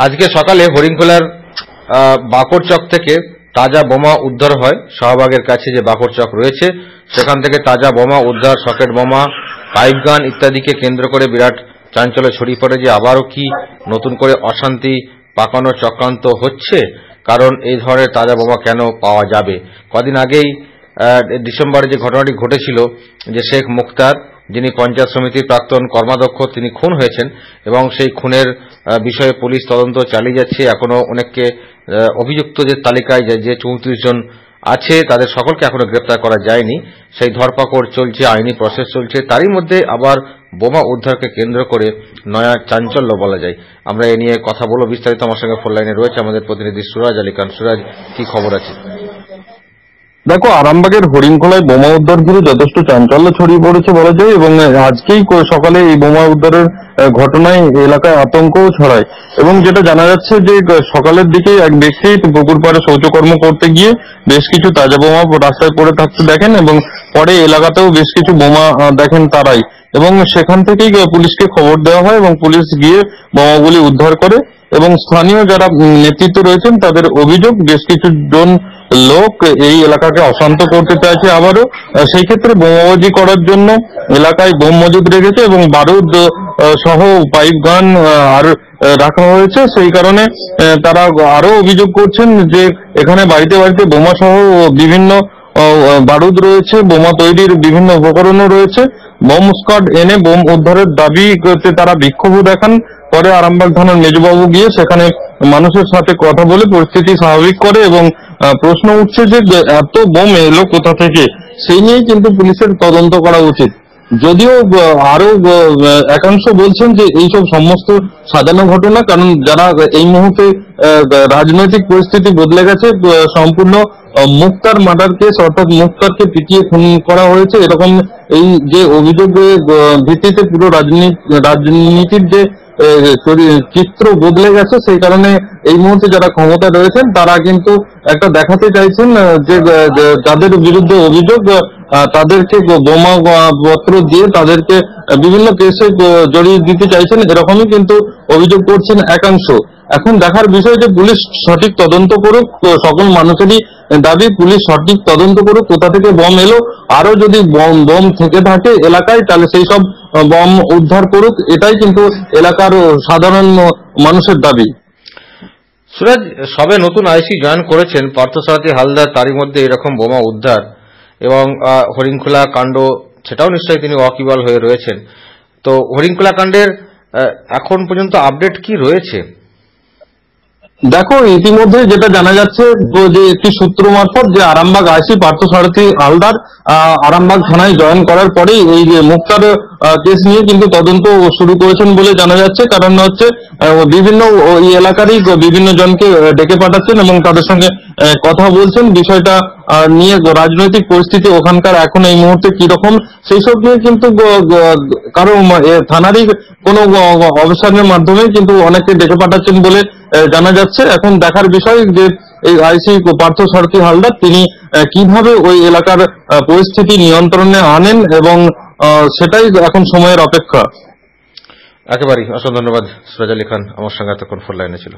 আজকে সকালে হরিণখোলার আহ, বাকরচক থেকে তাজা বোমা উদ্ধার হয়। শাহবাগের কাছে যে বাকরচক রয়েছে সেখান থেকে তাজা বোমা উদ্ধার সকেট বোমা পাইপ গান ইত্যাদিকে কেন্দ্র করে বিরাট চাঞ্চল্য ছড়িয়ে পড়ে যে আবারও কি নতুন করে অশান্তি পাকানোর চক্রান্ত হচ্ছে কারণ এই ধরনের তাজা বোমা কেন পাওয়া যাবে? কদিন আগেই ডিসেম্বরে যে ঘটনাটি ঘটেছিল যে শেখ মুক্তার যিনি পঞ্চায়েত সমিতির প্রাক্তন কর্মাধ্যক্ষ তিনি খুন হয়েছেন এবং সেই খুনের বিষয়ে পুলিশ তদন্ত চালিয়ে যাচ্ছে। এখনও অনেককে আহ, অভিযুক্তদের তালিকায় যে- যে চৌত্রিশ জন আছে তাদের সকলকে এখনও গ্রেপ্তার করা যায়নি। সেই ধরপাকড় চলছে আইনি প্রসেস চলছে। তারই মধ্যে আবার বোমা উদ্ধারকে কেন্দ্র করে নয়া চাঞ্চল্য বলা যায়। আমরা এ নিয়ে কথা বলব বিস্তারিত। আমার সঙ্গে ফোন লাইনে রয়েছে আমাদের প্রতিনিধি সুরাজ আলী খান। সুরাজ কি খবর আছে? দেখো, আরামবাগের হরিণখোলায় বোমা উদ্ধার ঘিরে যথেষ্ট চাঞ্চল্য ছড়িয়ে পড়েছে বলা যায়, এবং আজকেই সকালে এই বোমা উদ্ধারের ঘটনায় এলাকায় আতঙ্কও ছড়ায়। এবং যেটা জানা যাচ্ছে যে সকালের দিকে এক ব্যক্তি পুকুর পাড়ে শৌচকর্ম করতে গিয়ে বেশ কিছু তাজা বোমা রাস্তায় পড়ে থাকতে দেখেন, এবং পরে এলাকাতেও বেশ কিছু বোমা দেখেন তারাই। এবং সেখান থেকেই পুলিশকে খবর দেওয়া হয়, এবং পুলিশ গিয়ে বোমাগুলি উদ্ধার করে, এবং স্থানীয় যারা নেতৃত্ব রয়েছেন, তাদের অভিযোগ বেশ কিছু জন লোক এই এলাকাকে অশান্ত করতে চাইছে আবারও। সেই ক্ষেত্রে বোমাবাজি করার জন্য এলাকায় বোম মজুদ রেখেছে এবং বারুদ সহ পাইপ গান আর রাখা হয়েছে। সেই কারণে তারা আরও অভিযোগ করছেন যে এখানে বাড়িতে বাড়িতে বোমা সহ বিভিন্ন বারুদ রয়েছে, বোমা তৈরির বিভিন্ন উপকরণও রয়েছে। বোম স্কোয়াড এনে বোম উদ্ধারের দাবি করতে তারা বিক্ষোভও দেখান। পরে আরামবাগ থানার মেজবাবু গিয়ে সেখানে মানুষের সাথে কথা বলে পরিস্থিতি স্বাভাবিক করে এবং প্রশ্ন উঠছে যে এত বোম এলো কোথা থেকে? সেই নিয়ে কিন্তু পুলিশের তদন্ত করা উচিত। যদিও আরও একাংশ বলছেন যে এইসব সমস্ত সাজানো ঘটনা, কারণ যারা এই মুহূর্তে রাজনৈতিক পরিস্থিতি বদলে গেছে সম্পূর্ণ মুক্তার মার্ডার কেস অর্থাৎ মুক্তারকে পিটিয়ে খুন করা হয়েছে, এরকম এই যে অভিযোগের ভিত্তিতে পুরো রাজনীতি, রাজনীতির যে চিত্র বদলে গেছে, সেই কারণে এই মুহূর্তে যারা ক্ষমতায় রয়েছেন, তারা কিন্তু একটা দেখাতে চাইছেন যে যাদের বিরুদ্ধে অভিযোগ তাদেরকে বোমা পত্র দিয়ে তাদেরকে বিভিন্ন কেসে জড়িয়ে দিতে চাইছেন, এরকমই কিন্তু অভিযোগ করছেন একাংশ। এখন দেখার বিষয় যে পুলিশ সঠিক তদন্ত করুক সকল মানুষেরই দাবি পুলিশ সঠিক তদন্ত করুক কোথা থেকে বম এলো আরও যদি বম বম থেকে থাকে এলাকায় তাহলে সেই সব বম উদ্ধার করুক এটাই কিন্তু এলাকার সাধারণ মানুষের দাবি। সুরাজ সবে নতুন আইসি জয়েন করেছেন পার্থসারথী হালদার তারই মধ্যে এরকম বোমা উদ্ধার এবং আহ, হরিণখোলা কাণ্ড সেটাও নিশ্চয়ই তিনি ওয়াকিবল হয়ে রয়েছেন। তো হরিণখোলা কাণ্ডের এখন পর্যন্ত আপডেট কি রয়েছে? দেখো, ইতিমধ্যে যেটা জানা যাচ্ছে, যে একটি সূত্র মারফত যে আরামবাগ আইসি পার্থসারথী হালদার আরামবাগ থানায় জয়েন করার পরেই এই যে মুক্তার কেস নিয়ে কিন্তু তদন্ত শুরু করেছেন বলে জানা যাচ্ছে। কারণ হচ্ছে বিভিন্ন এলাকারই বিভিন্ন জনকে ডেকে পাঠাচ্ছেন এবং তাদের সঙ্গে কথা বলছেন। বিষয়টা নিয়ে রাজনৈতিক পরিস্থিতি ওখানকার এখন এই মুহূর্তে কীরকম সেই সব নিয়ে কিন্তু কারও থানারই কোনো অবস্থানের মাধ্যমে কিন্তু অনেকে ডেকে পাঠাচ্ছেন বলে জানা যাচ্ছে। এখন দেখার বিষয় যে এই আইসি পার্থ সারথী হালদার, তিনি কীভাবে ওই এলাকার পরিস্থিতি নিয়ন্ত্রণে আনেন এবং সেটাই এখন সময়ের অপেক্ষা। একেবারেই। অসংখ্য ধন্যবাদ, সুরাজ আলী খান। আমার সঙ্গে এতক্ষণ ফোন লাইনে ছিল।